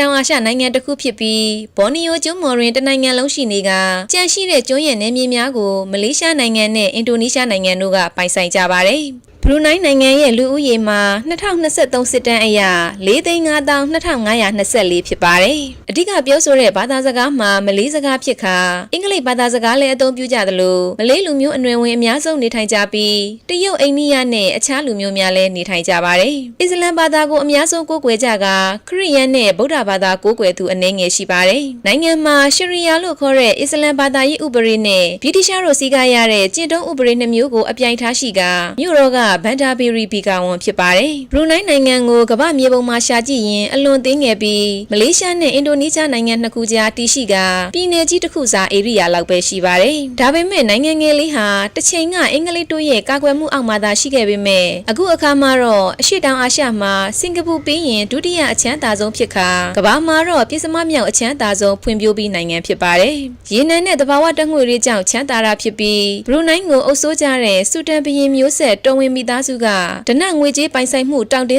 တောင်အာရှနိုင်ငံတစ်ခုဖြစ်ပြီးဘော်နီယိုကျွန်းမော်တွင်တစ်နိုင်ငံလုံးရှိနေကကြန့်ရှိတဲ့ကျွန်းရဲ့နယ်မြေများကိုမလေးရှားနိုင်ငံနဲ့အင်ဒိုနီးရှားနိုင်ငံတို့ကပိုင်ဆိုင်ကြပါတယ်။ ဘရူနိုင်းနိုင်ငံရဲ့လူဦးရေမှာ2023စစ်တမ်းအရ4,52,2524ဖြစ်ပါတယ်။အဓိကပြောဆိုတဲ့ဘာသာစကားမှာမလေးစကားဖြစ်ခါအင်္ဂလိပ်ဘာသာစကားလည်းအသုံးပြုကြသလိုမလေးလူမျိုးအနွယ်ဝင်အများဆုံးနေထိုင်ကြပြီးတရုတ်အိန္ဒိယနဲ့အခြားလူမျိုးများလည်းနေထိုင်ကြပါတယ်။အစ္စလမ်ဘာသာကိုအများဆုံးကိုးကွယ်ကြကခရစ်ယာန်နဲ့ဗုဒ္ဓဘာသာကိုးကွယ်သူအနည်းငယ်ရှိပါတယ်။နိုင်ငံမှာရှရီယာလို့ခေါ်တဲ့အစ္စလမ်ဘာသာရေးဥပဒေနဲ့ဗြိတိရှတို့စီးကားရတဲ့ကျင့်ထုံးဥပဒေနှစ်မျိုးကိုအပြိုင်ထားရှိကမြို့တော်ကဘန်ဒါဘီရီဘီကာဝန်ဖြစ်ပါတယ်။ဘရူနိုင်းနိုင်ငံကိုကမ္ဘာမြေပုံမှာရှာကြည့်ရင်အလွန်သေးငယ်ပြီးမလေးရှားနဲ့အင်ဒိုနီးရှားနိုင်ငံနှစ်ခုကြားတည်ရှိကပြည်내ကြီးတစ်ခုစာဧရိယာလောက်ပဲရှိပါတယ်။ဒါပေမဲ့နိုင်ငံငယ်လေးဟာတစ်ချိန်ကအင်္ဂလိပ်တို့ရဲ့ကာကွယ်မှုအောက်မှာသာရှိခဲ့ပေမဲ့အခုအခါမှာတော့အရှေ့တောင်အာရှမှာစင်ကာပူပြီးရင်ဒုတိယအချမ်းသာဆုံးဖြစ်ခါကမ္ဘာမှာတော့ပြည်စမမြောက်အချမ်းသာဆုံးဖွံ့ဖြိုးပြီးနိုင်ငံဖြစ်ပါတယ်။ရေနံနဲ့တဘာဝတက်ငွေတွေကြောင့်ချမ်းသာတာဖြစ်ပြီးဘရူနိုင်းကိုအုပ်စိုးကြတဲ့စူတန်ဘီရင်မျိုးဆက်တော်ဝင်မိသားစုကဒနငွေကြေးပိုင်ဆိုင်မှုတောင့်တင်း